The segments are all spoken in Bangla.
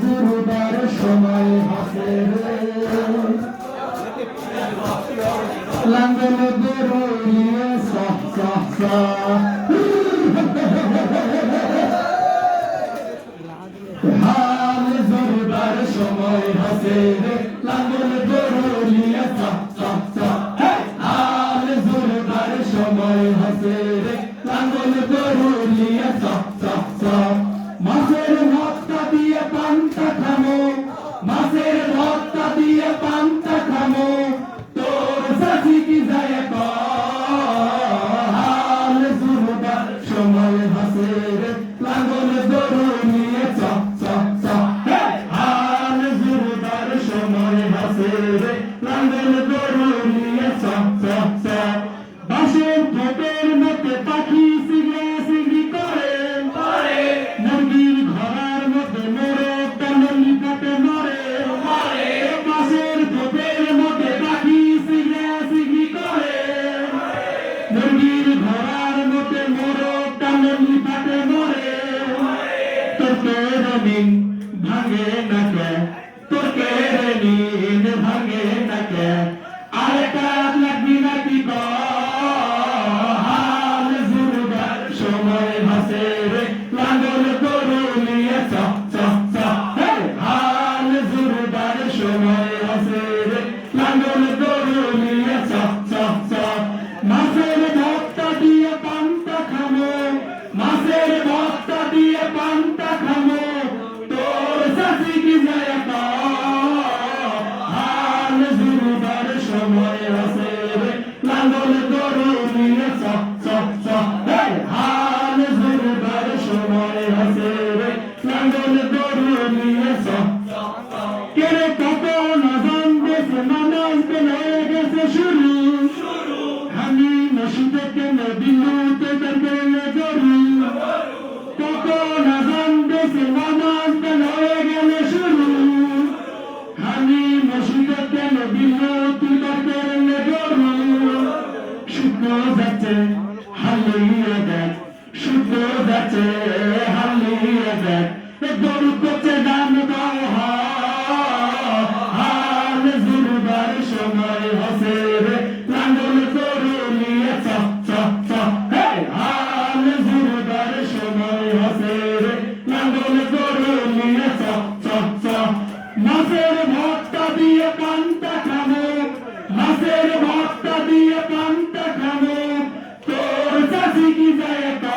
দুর্বার সময় হাসে লাঙ্গল বেরোলিয়ে হাল দুর্বার সময় হাসে লাঙ্গল বেরোলিয়ে সাহ সাহ সাহ। হাল দুর্বার সময় হাসে লাঙ্গল বেরো ভাঙে mazingira ya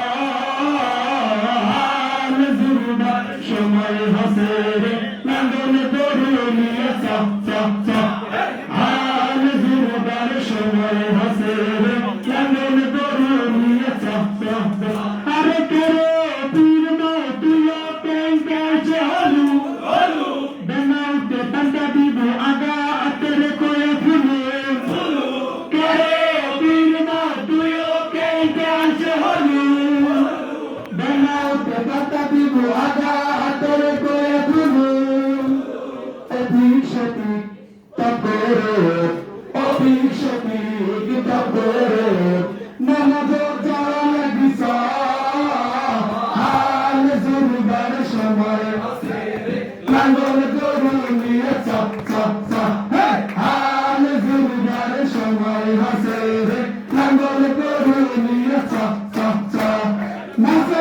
মাত্র